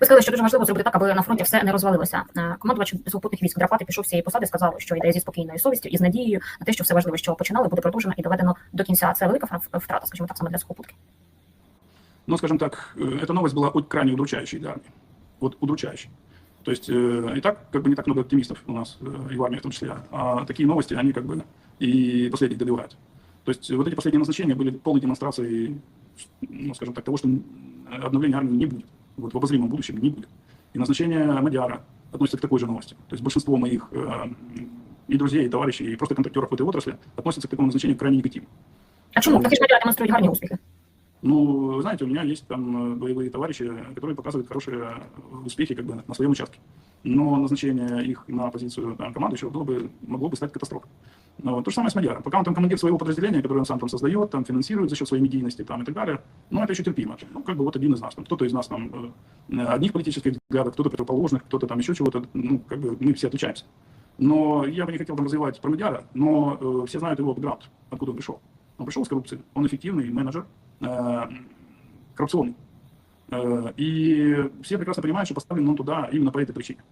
Ви сказали, що дуже важливо зробити так, аби на фронті все не розвалилося. Е, Командувач сухопутних військ Драпати пішов з цієї посади, сказав, що йде зі спокійною совістю і з надією на те, що все важливе, що починали, буде продовжено і доведено до кінця. Це велика фра- втрата, скажімо так, саме для сухопутки. Ну, скажем так, э, эта новость была очень крайне удручающей для армии. Вот удручающей. То есть э, и так как бы не так много оптимистов у нас, э, и в армии в том числе, а такие новости, они как бы и последних добивают. То есть вот эти последние назначения были полной демонстрацией, ну, скажем так, того, что м, обновления армии не будет. Вот в обозримом будущем не будет. И назначение Мадиара относится к такой же новости. То есть большинство моих э, и друзей, и товарищей, и просто контактеров в этой отрасли относятся к такому назначению крайне негативно. А чому? Такі ж медіа демонструють гарні успіхи. Ну, вы знаете, у меня есть там э, боевые товарищи, которые показывают хорошие э, успехи как бы на своем участке. Но назначение их на позицию там, командующего было бы, могло бы стать катастрофой. Вот то же самое с Мадьяром. Пока он там командир своего подразделения, которое он сам там создает, там финансирует за счет своей медийности там, и так далее, ну, это еще терпимо. Ну, как бы вот один из нас. Кто-то из нас там э, одних политических взглядов, кто-то противоположных, кто-то там еще чего-то. Ну, как бы мы все отличаемся. Но я бы не хотел там развивать про Мадьяра, но э, все знают его бэкграунд, откуда он пришел. Он пришел из коррупции, он эффективный менеджер, э, коррупционный. Э, И все прекрасно понимают, что поставлен он туда именно по этой причине.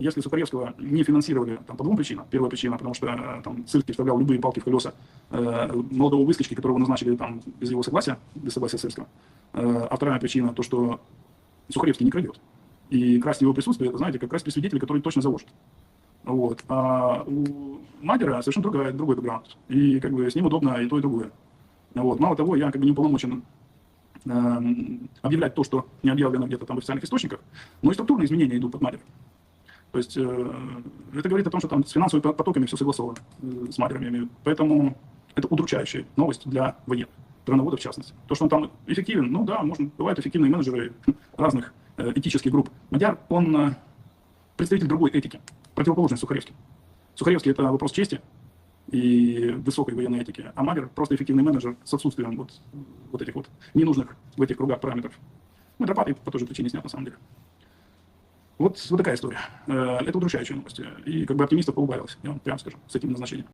Если Сухаревского не финансировали там, по двум причинам. Первая причина, потому что э, там Цирки вставлял любые палки в колеса э, молодого выскочки, которого назначили там без его согласия, без согласия Сырского. Э, А вторая причина, то, что Сухаревский не крадет. И красть его присутствие, это, знаете, как раз при свидетеле, который точно заложит. Вот. А у Мадера совершенно другой, другой бэкграунд. И как бы с ним удобно и то, и другое. Вот. Мало того, я как бы не уполномочен объявлять то, что не объявлено где-то там в официальных источниках, но и структурные изменения идут под Мадером. То есть э, это говорит о том, что там с финансовыми потоками все согласовано, э, с виду. Поэтому это удручающая новость для военных, страноводов в частности. То, что он там эффективен, ну да, можно, бывают эффективные менеджеры разных э, этических групп. Мадяр, он представитель другой этики, противоположный Сухаревский. Сухаревский – это вопрос чести и высокой военной этики, а Магер – просто эффективный менеджер с отсутствием вот, вот этих вот ненужных в этих кругах параметров. Ну, Дропаты по той же причине снят, на самом деле. Вот, вот такая история. Э, Это удручающая новость. И как бы оптимистов поубавилось, я вам прямо скажу, с этим назначением.